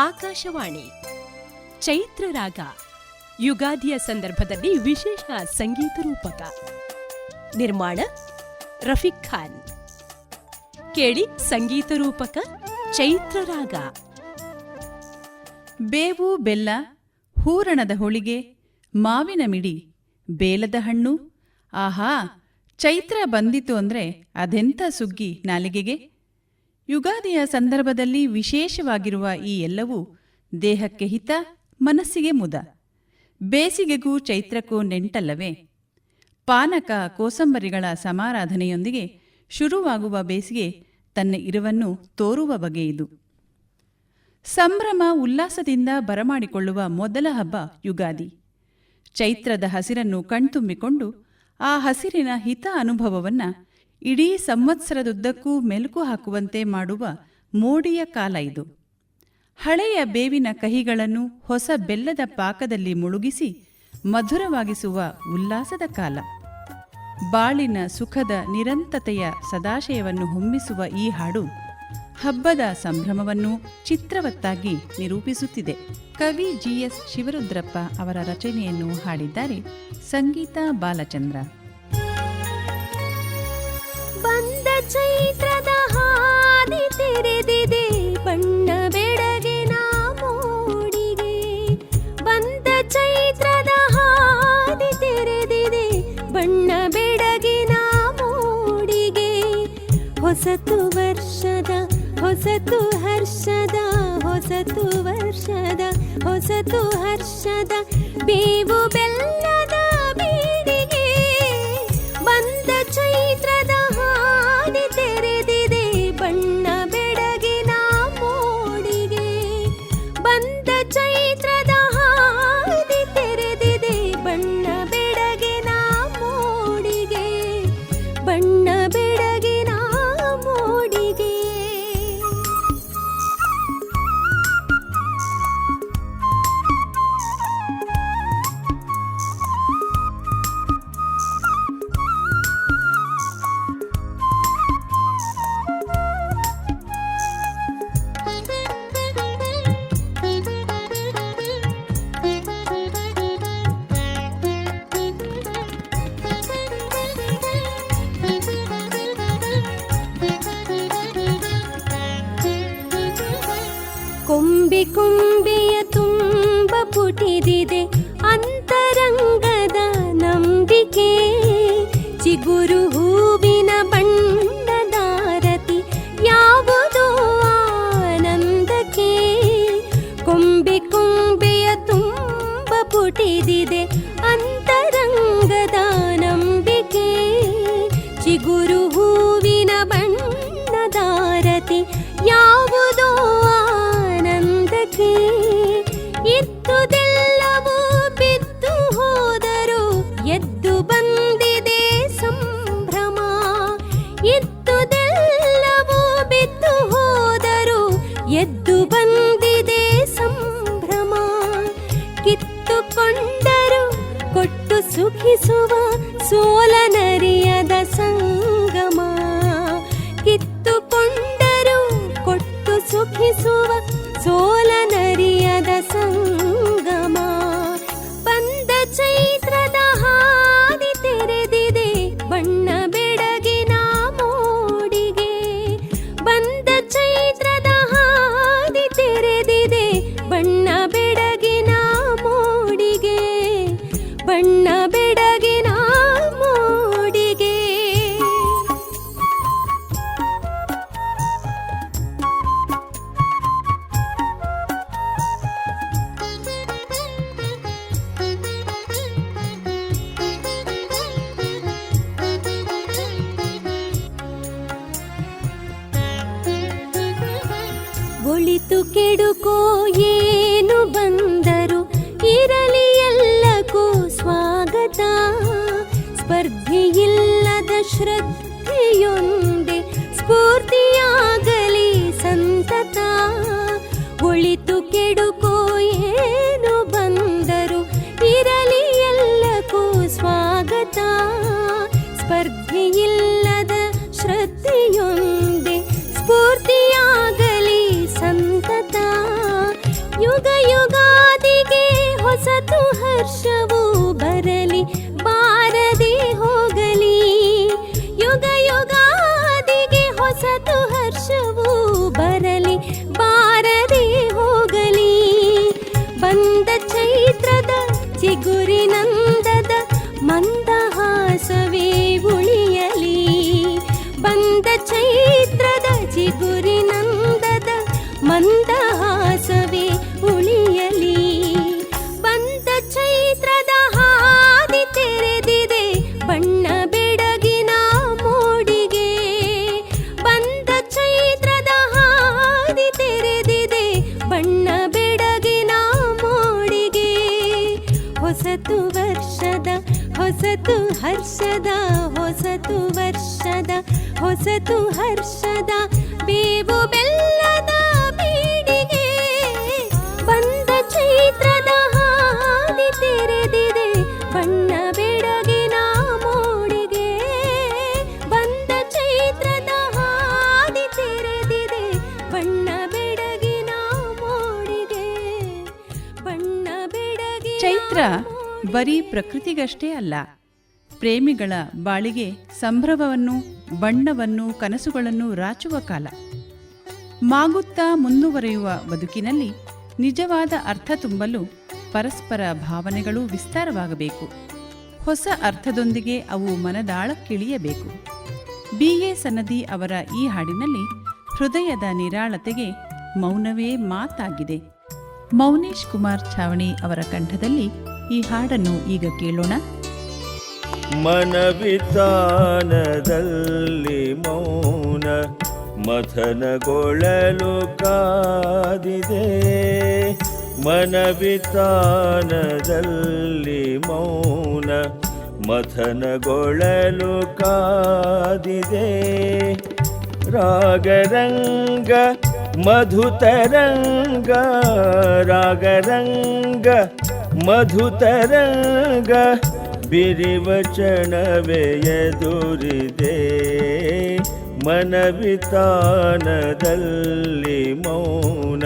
ಆಕಾಶವಾಣಿ. ಚೈತ್ರ ರಾಗ. ಯುಗಾದಿಯ ಸಂದರ್ಭದಲ್ಲಿ ವಿಶೇಷ ಸಂಗೀತ ರೂಪಕ. ನಿರ್ಮಾಣ ರಫೀಕ್ ಖಾನ್. ಕೇಳಿ ಸಂಗೀತ ರೂಪಕ ಚೈತ್ರ ರಾಗ. ಬೇವು, ಬೆಲ್ಲ, ಹೂರಣದ ಹೋಳಿಗೆ, ಮಾವಿನ ಮಿಡಿ, ಬೇಲದ ಹಣ್ಣು. ಆಹಾ, ಚೈತ್ರ ಬಂದಿತು ಅಂದ್ರೆ ಅದೆಂಥ ಸುಗ್ಗಿ ನಾಲಿಗೆಗೆ? ಯುಗಾದಿಯ ಸಂದರ್ಭದಲ್ಲಿ ವಿಶೇಷವಾಗಿರುವ ಈ ಎಲ್ಲವೂ ದೇಹಕ್ಕೆ ಹಿತ, ಮನಸ್ಸಿಗೆ ಮುದ. ಬೇಸಿಗೆಗೂ ಚೈತ್ರಕ್ಕೂ ನೆಂಟಲ್ಲವೇ? ಪಾನಕ, ಕೋಸಂಬರಿಗಳ ಸಮಾರಾಧನೆಯೊಂದಿಗೆ ಶುರುವಾಗುವ ಬೇಸಿಗೆ ತನ್ನ ಇರುವನ್ನು ತೋರುವ ಬಗೆಯಿದು ಸಂಭ್ರಮ, ಉಲ್ಲಾಸದಿಂದ ಬರಮಾಡಿಕೊಳ್ಳುವ ಮೊದಲ ಹಬ್ಬ ಯುಗಾದಿ. ಚೈತ್ರದ ಹಸಿರನ್ನು ಕಣ್ತುಂಬಿಕೊಂಡು ಆ ಹಸಿರಿನ ಹಿತ ಅನುಭವವನ್ನ ಇಡೀ ಸಂವತ್ಸರದುದ್ದಕ್ಕೂ ಮೆಲುಕು ಹಾಕುವಂತೆ ಮಾಡುವ ಮೋಡಿಯ ಕಾಲ ಇದು. ಹಳೆಯ ಬೇವಿನ ಕಹಿಗಳನ್ನು ಹೊಸ ಬೆಲ್ಲದ ಪಾಕದಲ್ಲಿ ಮುಳುಗಿಸಿ ಮಧುರವಾಗಿಸುವ ಉಲ್ಲಾಸದ ಕಾಲ. ಬಾಳಿನ ಸುಖದ ನಿರಂತತೆಯ ಸದಾಶಯವನ್ನು ಹೊಮ್ಮಿಸುವ ಈ ಹಾಡು ಹಬ್ಬದ ಸಂಭ್ರಮವನ್ನು ಚಿತ್ರವತ್ತಾಗಿ ನಿರೂಪಿಸುತ್ತಿದೆ. ಕವಿ ಜಿಎಸ್ ಶಿವರುದ್ರಪ್ಪ ಅವರ ರಚನೆಯನ್ನು ಹಾಡಿದ್ದಾರೆ ಸಂಗೀತ ಬಾಲಚಂದ್ರ. ಚೈತ್ರದ ಹಾದಿ ತೆರೆದಿದೆ, ಬಣ್ಣ ಬೆಳಗಿನ ಮೂಡಿಗೆ ಬಂದ ಚೈತ್ರದ ಹಾದಿ ತೆರೆದಿದೆ, ಬಣ್ಣ ಬೆಳಗಿನ ಮೂಡಿಗೆ ಹೊಸತು ವರ್ಷದ, ಹೊಸತು ಹರ್ಷದ, ಹೊಸತು ವರ್ಷದ, ಹೊಸತು ಹರ್ಷದ. ಬೇವು ಬೆಲ್ಲದ ಕೊಂಬೆಯ ತುಂಬ ಪುಟಿದಿದೆ. ಒಳಿತು ಕೆಡುಕೋ ಏನು ಚೈತ್ರ ಬರೀ ಪ್ರಕೃತಿಗಷ್ಟೇ ಅಲ್ಲ. ಪ್ರೇಮಿಗಳ ಬಾಳಿಗೆ ಸಂಭ್ರಮವನ್ನು, ಬಣ್ಣವನ್ನು, ಕನಸುಗಳನ್ನು ರಾಚುವ ಕಾಲ. ಮಾಗುತ್ತಾ ಮುಂದುವರೆಯುವ ಬದುಕಿನಲ್ಲಿ ನಿಜವಾದ ಅರ್ಥ ತುಂಬಲು ಪರಸ್ಪರ ಭಾವನೆಗಳು ವಿಸ್ತಾರವಾಗಬೇಕು. ಹೊಸ ಅರ್ಥದೊಂದಿಗೆ ಅವು ಮನದಾಳಕ್ಕಿಳಿಯಬೇಕು. ಬಿ. ಎ. ಸನದಿ ಅವರ ಈ ಹಾಡಿನಲ್ಲಿ ಹೃದಯದ ನಿರಾಳತೆಗೆ ಮೌನವೇ ಮಾತಾಗಿದೆ. ಮೌನೇಶ್ ಕುಮಾರ್ ಛಾವಣಿ ಅವರ ಕಂಠದಲ್ಲಿ ಈ ಹಾಡನ್ನು ಈಗ ಕೇಳೋಣ. ಮನವಿತಾನದಲ್ಲಿ ಮೌನ ಮಥನಗೊಳ್ಳಲು ಕಾದಿದೆ. ಮನವಿತಾನದಲ್ಲಿ ಮೌನ ಮಥನಗೊಳ್ಳಲು ಕಾದಿದೆ. ರಾಗರಂಗ ಮಧುತರಂಗ ರಾಗರಂಗ ಮಧುತರಂಗ ಬಿರಿವಚನವೇ ಎದುರಿದೆ. ಮನವಿತಾನದಲ್ಲಿ ಮೌನ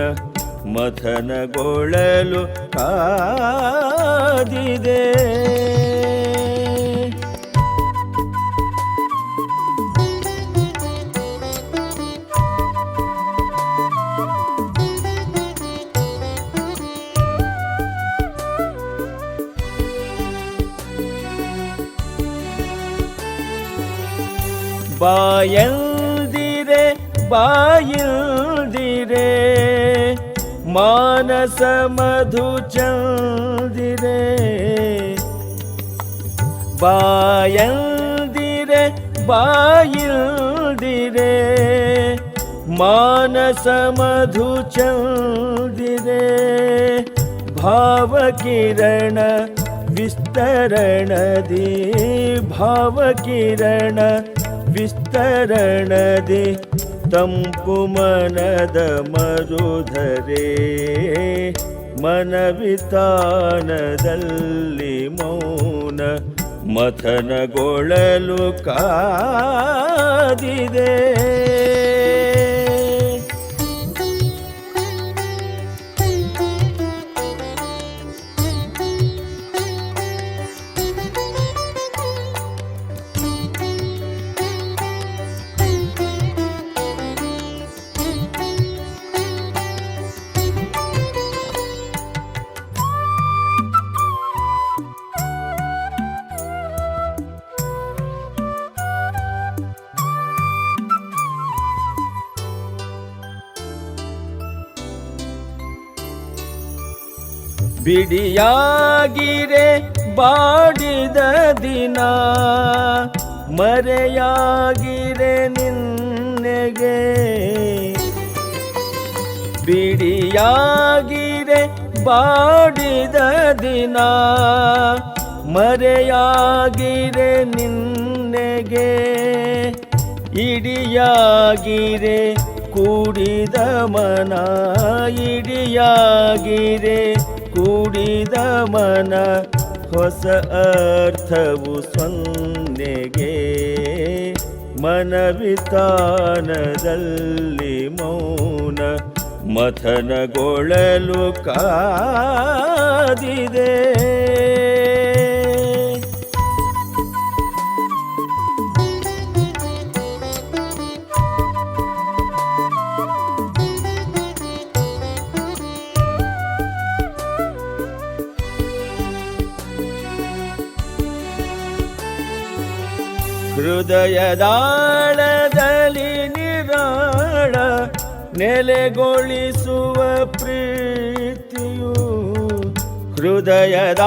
ಮಥನಗೊಳ್ಳಲು ಕಾದಿದೆ. ಬಾಯಲ್ದಿರೆ ಬಾಯಲ್ದಿರೆ ಮಾನಸ ಮಧು ಚಂದಿರೆ ಬಾಯಲ್ದಿರೆ ಬಾಯಿಲ್ದಿರೆ ಮಾನಸ ಮಧು ಚಂದಿರೆ ಭಾವಕಿರಣ ವಿಸ್ತರಣದಿ ಭಾವಕಿರಣ ವಿಸ್ತರಣದಿ ತಂಪು ಮನದ ಮರುಧರೆ ಮನವಿತಾನದಲ್ಲಿ ಮೌನ ಮಥನಗೊಳ್ಳಲು ಕಾದಿದೆ. ಬಿಡಿಯಾಗಿರೆ ಬಾಡಿದ ದಿನ ಮರೆಯಾಗಿರೆ ನಿನ್ನೆಗೆ. ಬಿಡಿಯಾಗಿರೆ ಬಾಡಿದ ದಿನ ಮರೆಯಾಗಿರೆ ನಿನ್ನೆಗೆ. ಇಡಿಯಾಗಿರೆ ಕೂಡಿದ ಮನ ಇಡಿಯಾಗಿರೆ ಕೂಡಿದ ಮನ ಹೊಸ ಅರ್ಥವು ಸೊನ್ನೆಗೆ. ಮನವಿತಾನದಲ್ಲಿ ಮೌನ ಮಥನಗೊಳ್ಳಲು ಕಾದಿದೆ. ಹೃದಯದಾಳದಲ್ಲಿ ನಿರಾಳ ನೆಲೆಗೊಳಿಸುವ ಪ್ರೀತಿಯು ಹೃದಯದಾಳದಲ್ಲಿ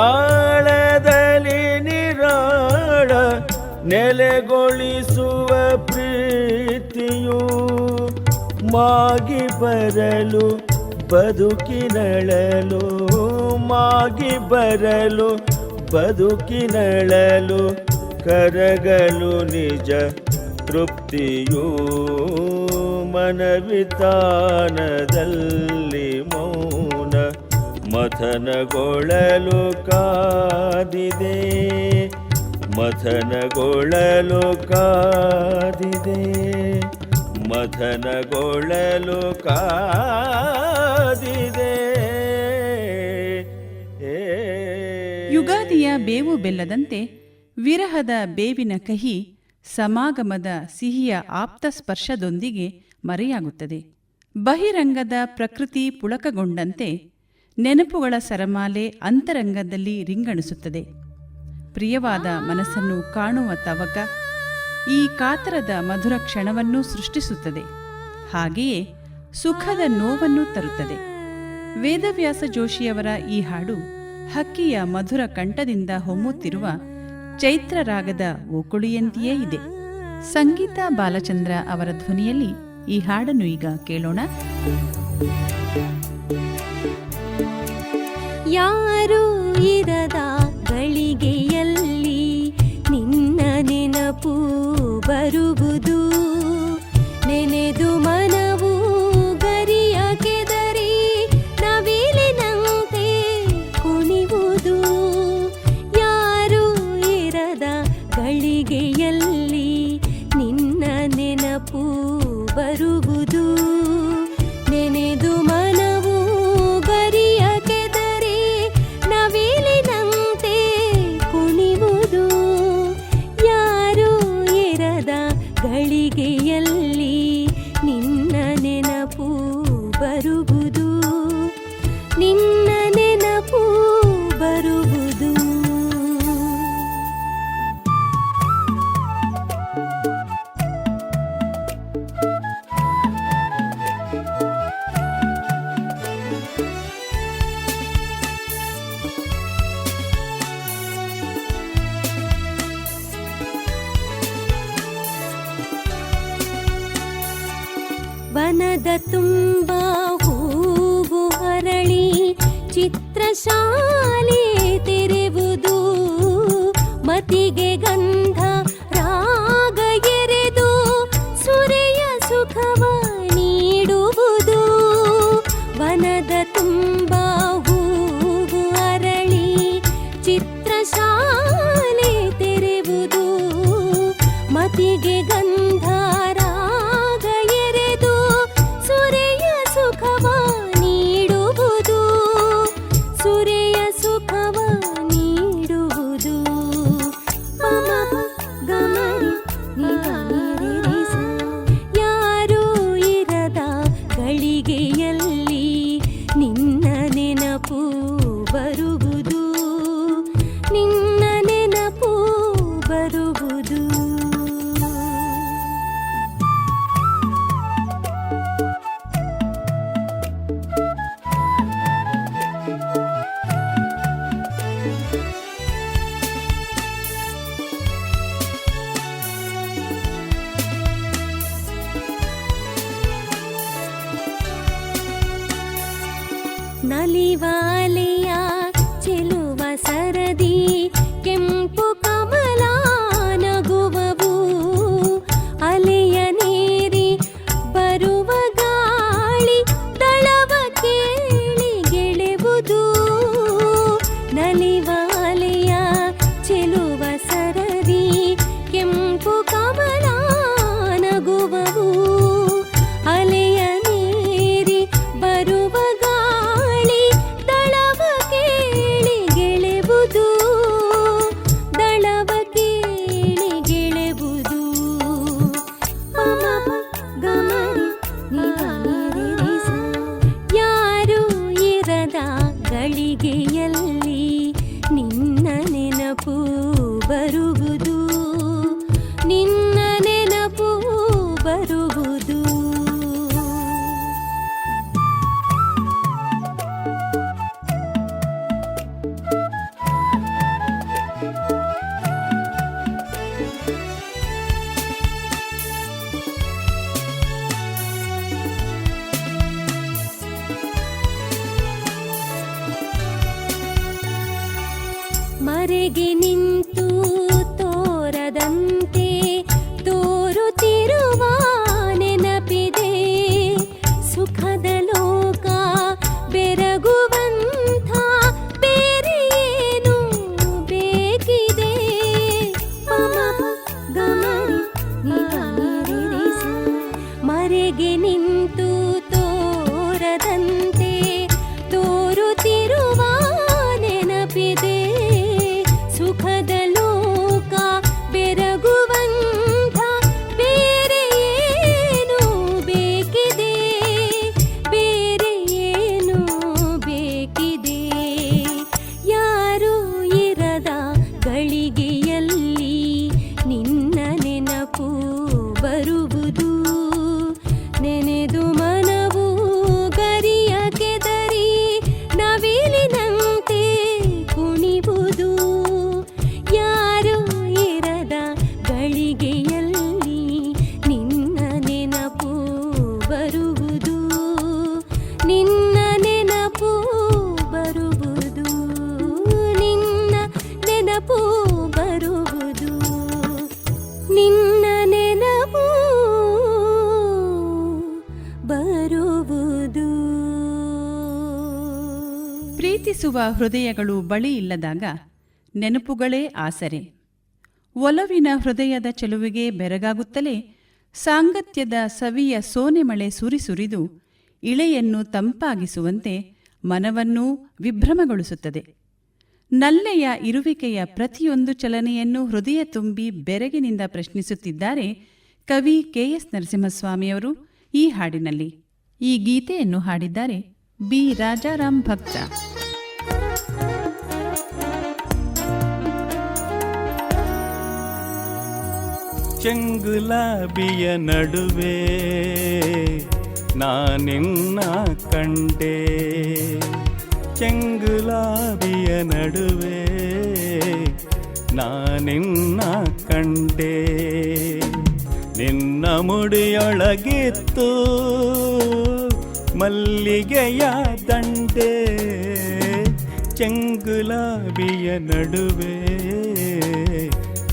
ನಿರಾಳ ನೆಲೆಗೊಳಿಸುವ ಪ್ರೀತಿಯು ಮಾಗಿ ಬರಲು ಬದುಕಿನಳಲು ಮಾಗಿ ಬರಲು ಬದುಕಿನಳಲು ಕರಗಲು ನಿಜ ತೃಪ್ತಿಯೂ ಮನವಿತಾನದಲ್ಲಿ ಮೌನ ಮಥನಗೊಳ್ಳಲು ಕಾದಿದೆ ಮಥನಗೊಳ್ಳಲು ಕಾದಿದೆ ಮಥನಗೊಳ್ಳಲು ಕಾದಿದೆ. ಯುಗಾದಿಯ ಬೇವು ಬೆಲ್ಲದಂತೆ ವಿರಹದ ಬೇವಿನ ಕಹಿ ಸಮಾಗಮದ ಸಿಹಿಯ ಆಪ್ತ ಸ್ಪರ್ಶದೊಂದಿಗೆ ಮರೆಯಾಗುತ್ತದೆ. ಬಹಿರಂಗದ ಪ್ರಕೃತಿ ಪುಳಕಗೊಂಡಂತೆ ನೆನಪುಗಳ ಸರಮಾಲೆ ಅಂತರಂಗದಲ್ಲಿ ರಿಂಗಣಿಸುತ್ತದೆ. ಪ್ರಿಯವಾದ ಮನಸ್ಸನ್ನು ಕಾಣುವ ತವಕ ಈ ಕಾತರದ ಮಧುರ ಕ್ಷಣವನ್ನು ಸೃಷ್ಟಿಸುತ್ತದೆ. ಹಾಗೆಯೇ ಸುಖದ ನೋವನ್ನು ತರುತ್ತದೆ. ವೇದವ್ಯಾಸ ಜೋಶಿಯವರ ಈ ಹಾಡು ಹಕ್ಕಿಯ ಮಧುರ ಕಂಠದಿಂದ ಹೊಮ್ಮುತ್ತಿರುವ ಚೈತ್ರ ರಾಗದ ಓಕುಳಿಯಂತೆಯೇ ಇದೆ. ಸಂಗೀತ ಬಾಲಚಂದ್ರ ಅವರ ಧ್ವನಿಯಲ್ಲಿ ಈ ಹಾಡನ್ನು ಈಗ ಕೇಳೋಣ. ಯಾರೂ ಹೃದಯಗಳು ಬಳಿ ಇಲ್ಲದಾಗ ನೆನಪುಗಳೇ ಆಸರೆ. ಒಲವಿನ ಹೃದಯದ ಚೆಲುವಿಗೆ ಬೆರಗಾಗುತ್ತಲೇ ಸಾಂಗತ್ಯದ ಸವಿಯ ಸೋನೆ ಮಳೆ ಸುರಿಸುರಿದು ಇಳೆಯನ್ನು ತಂಪಾಗಿಸುವಂತೆ ಮನವನ್ನೂ ವಿಭ್ರಮಗೊಳಿಸುತ್ತದೆ. ನಲ್ಲೆಯ ಇರುವಿಕೆಯ ಪ್ರತಿಯೊಂದು ಚಲನೆಯನ್ನು ಹೃದಯ ತುಂಬಿ ಬೆರಗಿನಿಂದ ಪ್ರಶ್ನಿಸುತ್ತಿದ್ದಾರೆ ಕವಿ ಕೆ ಎಸ್ ನರಸಿಂಹಸ್ವಾಮಿಯವರು ಈ ಹಾಡಿನಲ್ಲಿ. ಈ ಗೀತೆಯನ್ನು ಹಾಡಿದ್ದಾರೆ ಬಿ. ರಾಜಾರಾಮ್ ಭಕ್ತ. ಚೆಂಗುಲಾಬಿಯ ನಡುವೆ ನಾನಿನ್ನ ಕಂಡೆ. ಚೆಂಗುಲಾಬಿಯ ನಡುವೆ ನಾನಿನ್ನ ಕಂಡೆ. ನಿನ್ನ ಮುಡಿಯೊಳಗಿತ್ತು ಮಲ್ಲಿಗೆಯ ದಂಡೆ. ಚೆಂಗುಲಾಬಿಯ ನಡುವೆ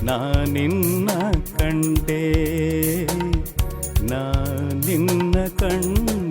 ನಾನಿನ್ನ ಕಂಡೆ ನಾನಿನ್ನ ಕಂಡೆ ನಿನ್ನಲವು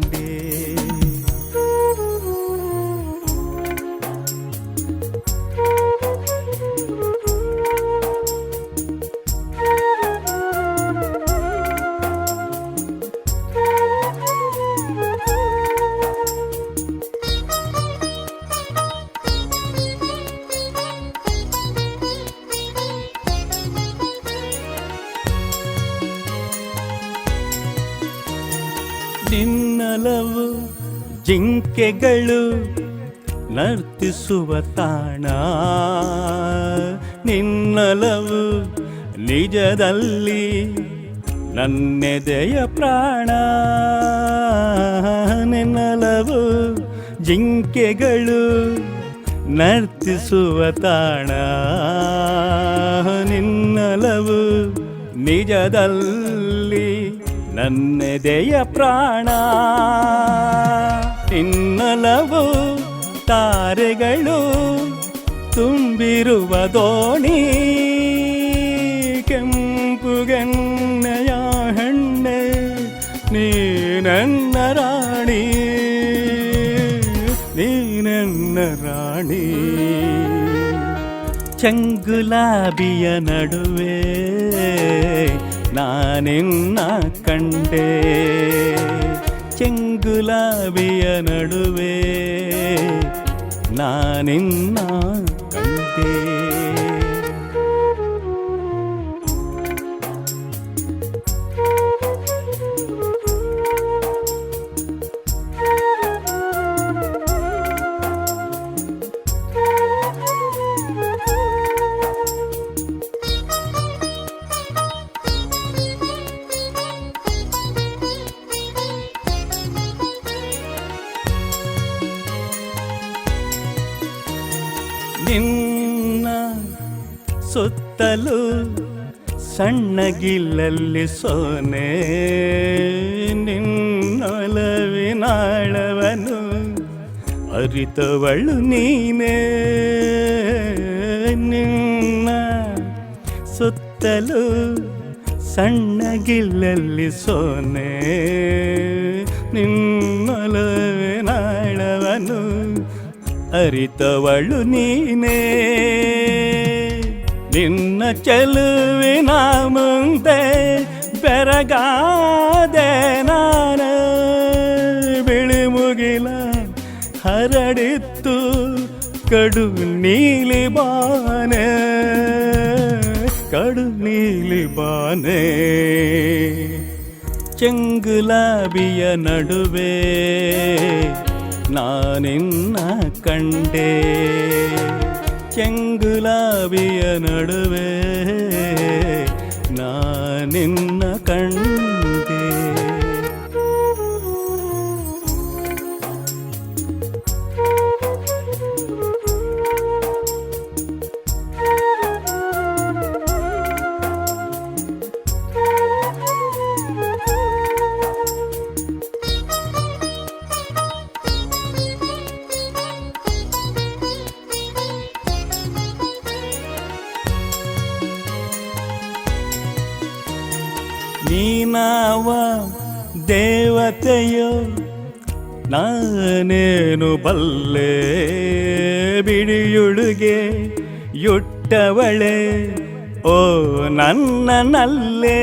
ಜಿಂಕೆಗಳು ನರ್ತಿಸುವ ತಾಣ. ನಿನ್ನಲವು ನಿಜದಲ್ಲಿ ನನ್ನೆದೆಯ ಪ್ರಾಣ. ನಿನ್ನಲವು ಜಿಂಕೆಗಳು ನರ್ತಿಸುವ ತಾಣ. ನಿನ್ನಲವು ನಿಜದಲ್ಲಿ ನನ್ನೆದೆಯ ಪ್ರಾಣ. ನಿನ್ನಲವು ತಾರೆಗಳು ತುಂಬಿರುವ ದೋಣಿ ಕೆಂಪುಗೆನ್ನೆಯ ಹೆಣ್ಣೆ ನೀ ನನ್ನ ರಾಣಿ ನೀ ನನ್ನ ರಾಣಿ ಚಂಗುಲಾಬಿಯ ನಡುವೆ ನಾನಿನ್ನ ಕಂಡೆ ಚೆಂಗುಲಾಬಿಯ ನಡುವೆ ನಾನಿನ್ನ ಕಂಡೆ ಸುತ್ತಲೂ ಸಣ್ಣಗಿಲ್ಲಲ್ಲಿ ಸೋನೆ ನಿನ್ನೊಲವಿನಾಳವನು ಅರಿತವಳು ನೀನೇ ನಿನ್ನ ಸುತ್ತಲು ಸಣ್ಣಗಿಲ್ಲಲ್ಲಿ ಸೋನೆ ನಿನ್ನೊಲವಿನಾಳವನು ಅರಿತವಳು ನೀನೇ. ನಿನ್ನ ಚೆಲುವಿನ ಮುಂದೆ ಬೆರಗಾದೆ ನಾನು. ಬಿಳಿ ಮುಗಿಲ ಹರಡಿತ್ತು ಕಡು ನೀಲಿ ಬಾನೆ. ಕಡು ನೀಲಿ ಬಾನೆ. ಚೆಂಗುಲಾಬಿಯ ನಡುವೆ ನಾನಿನ್ನ ಕಂಡೆ ಚೆಂಗುಲಾಬಿಯ ನಡುವೆ ನಾನಿನ್ನ ಕಂಡೆ ನೀನಾವ ದೇವತೆಯೋ, ನಾನೇನು ಬಲ್ಲೆ ಬಿಡಿಯುಡುಗೆ ಯುಟ್ಟವಳೆ, ಓ ನನ್ನ ನಲ್ಲೇ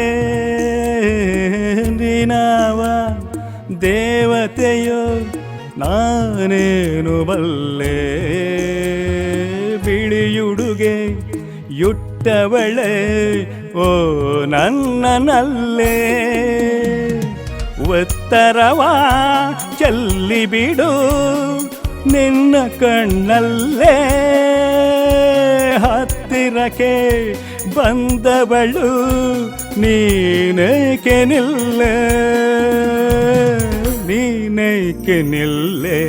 ನೀನಾವ ದೇವತೆಯೋ, ನಾನೇನು ಬಲ್ಲೆ ಬಿಳಿಯುಡುಗೆ ಯುಟ್ಟವಳೆ ಓ ನನ್ನ ಉತ್ತರವ ಉತ್ತರವಾ ಚೆಲ್ಲಿ ಬಿಡು, ನಿನ್ನ ಕಣ್ಣಲ್ಲೇ. ಹತ್ತಿರಕ್ಕೆ ಬಂದವಳು, ನೀನೇಕೆ ನಿಲ್ಲೆ? ನೀನೇಕೆ ನಿಲ್ಲೆ?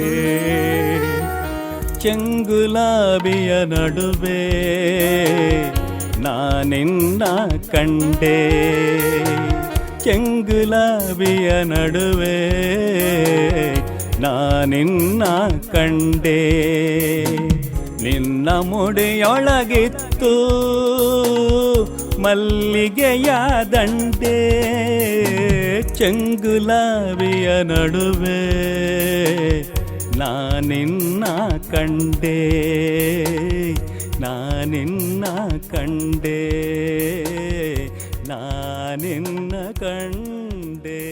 ಚಂಗುಲಾಬಿಯ ನಡುವೆ ನಾನಿನ್ನ ಕಂಡೆ. ಕೆಂಗುಲಾವಿಯ ನಡುವೆ ನಾನಿನ್ನ ಕಂಡೆ. ನಿನ್ನ ಮುಡಿಯೊಳಗಿತ್ತು ಮಲ್ಲಿಗೆಯ ದಂಡೆ. ಚೆಂಗುಲಾಬಿಯ ನಡುವೆ ನಾನಿನ್ನ ಕಂಡೆ. ನಾನಿನ್ನ ಕಂಡೆ. ನಾನಿನ್ನ ಕಂಡೆ.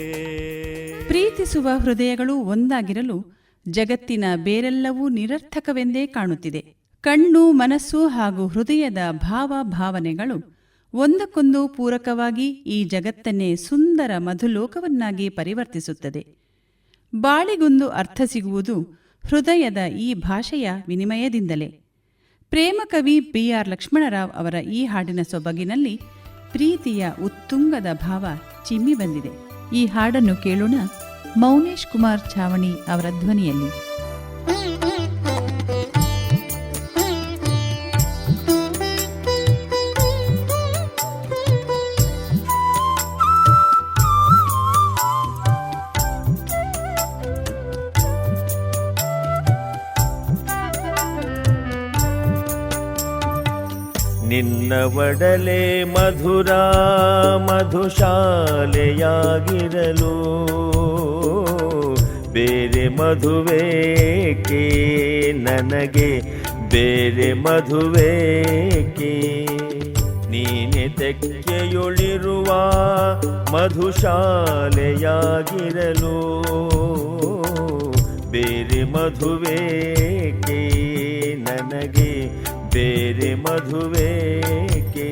ಪ್ರೀತಿಸುವ ಹೃದಯಗಳು ಒಂದಾಗಿರಲು ಜಗತ್ತಿನ ಬೇರೆಲ್ಲವೂ ನಿರರ್ಥಕವೆಂದೇ ಕಾಣುತ್ತಿದೆ. ಕಣ್ಣು, ಮನಸ್ಸು ಹಾಗೂ ಹೃದಯದ ಭಾವ ಭಾವನೆಗಳು ಒಂದಕ್ಕೊಂದು ಪೂರಕವಾಗಿ ಈ ಜಗತ್ತನ್ನೇ ಸುಂದರ ಮಧುಲೋಕವನ್ನಾಗಿ ಪರಿವರ್ತಿಸುತ್ತದೆ. ಬಾಳಿಗೊಂದು ಅರ್ಥ ಸಿಗುವುದು ಹೃದಯದ ಈ ಭಾಷೆಯ ವಿನಿಮಯದಿಂದಲೇ. ಪ್ರೇಮಕವಿ ಬಿ ಆರ್ ಲಕ್ಷ್ಮಣರಾವ್ ಅವರ ಈ ಹಾಡಿನ ಸೊಬಗಿನಲ್ಲಿ ಪ್ರೀತಿಯ ಉತ್ತುಂಗದ ಭಾವ ಚಿಮ್ಮಿ ಬಂದಿದೆ. ಈ ಹಾಡನ್ನು ಕೇಳೋಣ ಮೌನೇಶ್ ಕುಮಾರ್ ಛಾವಣಿ ಅವರ ಧ್ವನಿಯಲ್ಲಿ. ನಿನ್ನ ಒಡಲೆ ಮಧುರ ಮಧುಶಾಲೆಯಾಗಿರಲು. ಬೇರೆ ಮಧುವೇಕೆ ನನಗೆ, ಬೇರೆ ಮಧುವೇಕೆ ನೀನೆ ತೆಕ್ಕೆಯೊಳಿರುವ ಮಧುಶಾಲೆಯಾಗಿರಲು. ಬೇರೆ ಮಧುವೇಕೆ ನನಗೆ ಬೇರೆ ಮಧುವೇಕೆ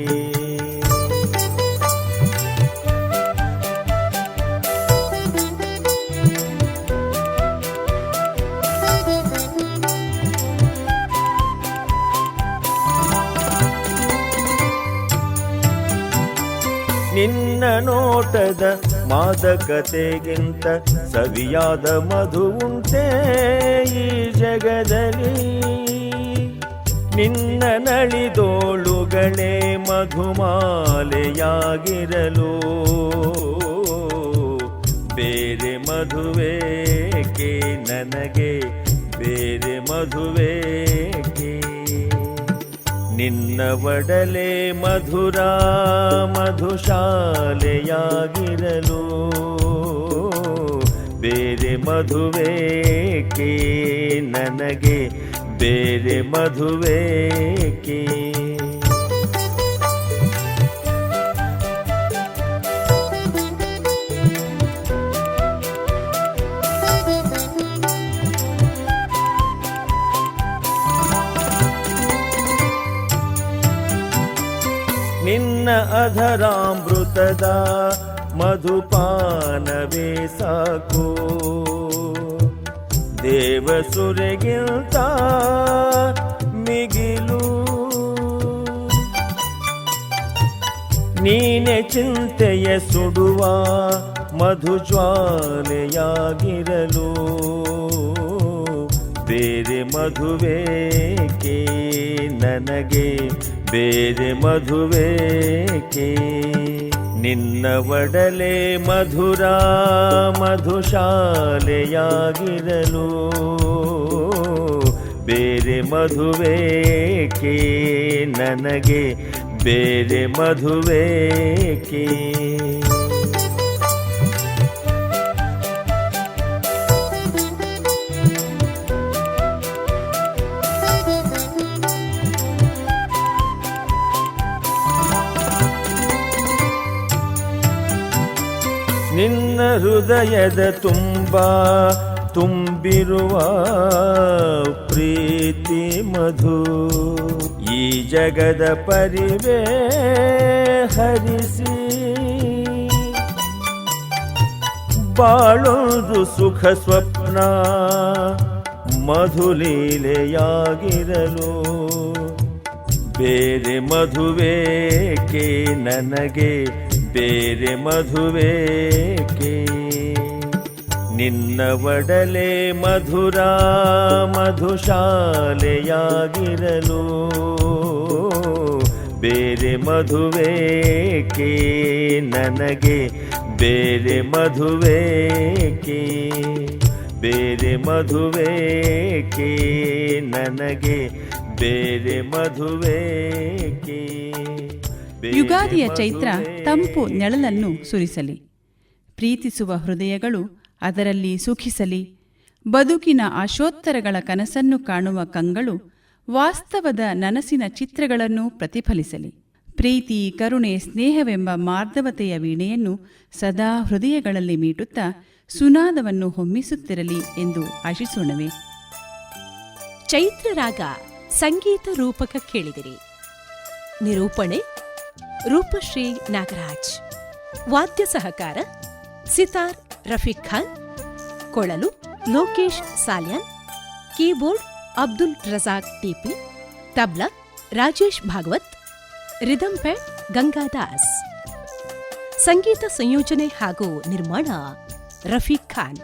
ನಿನ್ನ ನೋಟದ ಮಾದಕತೆಗಿಂತ ಸವಿಯಾದ ಮಧು ಉಂಟೇ ಈ ಜಗದಲ್ಲಿ. ನಿನ್ನ ನಳಿದೋಳುಗಳೇ ಮಧುಮಾಲೆಯಾಗಿರಲು. ಬೇರೆ ಮಧುವೇಕೆ ನನಗೆ? ಬೇರೆ ಮಧುವೇಕೆ ನಿನ್ನ ಒಡಲೆ ಮಧುರ ಮಧುಶಾಲೆಯಾಗಿರಲು. ಬೇರೆ ಮಧುವೇಕೆ ನನಗೆ? ಬೇರೆ ಮಧುವೇಕೆ ನಿನ್ನ ಅಧರಾಮೃತದ ಮಧುಪಾನವೇ ಸಾಕು ದೇವಸುರೆಗಿಂತ ಮಿಗಿಲು. ನೀನೆ ಚಿಂತೆಯ ಸುಡುವ ಮಧುಜ್ವಾಲೆಯಾಗಿರಲು. ಬೇರೆ ಮಧುವೇಕೆ ನನಗೆ ಬೇರೆ ಮಧುವೇಕೆ ನಿನ್ನ ಒಡಲೆ ಮಧುರ ಮಧುಶಾಲೆಯಾಗಿರಲು. ಬೇರೆ ಮಧುವೇಕೆ ನನಗೆ ಬೇರೆ ಮಧುವೇಕೆ ನಿನ್ನ ಹೃದಯದ ತುಂಬ ತುಂಬಿರುವ ಪ್ರೀತಿ ಮಧು. ಈ ಜಗದ ಪರಿವೇ ಹರಿಸಿ. ಬಾಳೊಂದು ಸುಖ ಸ್ವಪ್ನ ಮಧುಲೀಲೆಯಾಗಿರಲು. ಬೇರೆ ಮಧುವೇಕೆ ನನಗೆ ಬೇರೆ ಮಧುವೇಕೆ? ನಿನ್ನ ಒಡಲೆ ಮಧುರ ಮಧುಶಾಲೆಯಾಗಿರಲು ಬೇರೆ ಮಧುವೇಕೆ? ನನಗೆ ಬೇರೆ ಮಧುವೇಕೆ? ಬೇರೆ ಮಧುವೇಕೆ? ನನಗೆ ಬೇರೆ ಮಧುವೇಕೆ? ಯುಗಾದಿಯ ಚೈತ್ರ ತಂಪು ನೆಳಲನ್ನು ಸುರಿಸಲಿ. ಪ್ರೀತಿಸುವ ಹೃದಯಗಳು ಅದರಲ್ಲಿ ಸುಖಿಸಲಿ. ಬದುಕಿನ ಆಶೋತ್ತರಗಳ ಕನಸನ್ನು ಕಾಣುವ ಕಂಗಳು ವಾಸ್ತವದ ನನಸಿನ ಚಿತ್ರಗಳನ್ನು ಪ್ರತಿಫಲಿಸಲಿ. ಪ್ರೀತಿ, ಕರುಣೆ, ಸ್ನೇಹವೆಂಬ ಮಾರ್ಧವತೆಯ ವೀಣೆಯನ್ನು ಸದಾ ಹೃದಯಗಳಲ್ಲಿ ಮೀಟುತ್ತಾ ಸುನಾದವನ್ನು ಹೊಮ್ಮಿಸುತ್ತಿರಲಿ ಎಂದು ಆಶಿಸೋಣವೆ. ಚೈತ್ರರಾಗ ಸಂಗೀತ ರೂಪಕ ಕೇಳಿದಿರಿ. ನಿರೂಪಣೆ ರೂಪಶ್ರೀ ನಾಗರಾಜ್ ವಾದ್ಯ ಸಹಕಾರ ಸಿತಾರ್ ರಫೀಕ್ ಖಾನ್ ಕೊಳಲು Lokesh Salian keyboard Abdul Razak T P tabla Rajesh Bhagwat rhythm pad Gangadas ಸಂಗೀತ ಸಂಯೋಜನೆ ಹಾಗೂ ನಿರ್ಮಾಣ ರಫೀಕ್ ಖಾನ್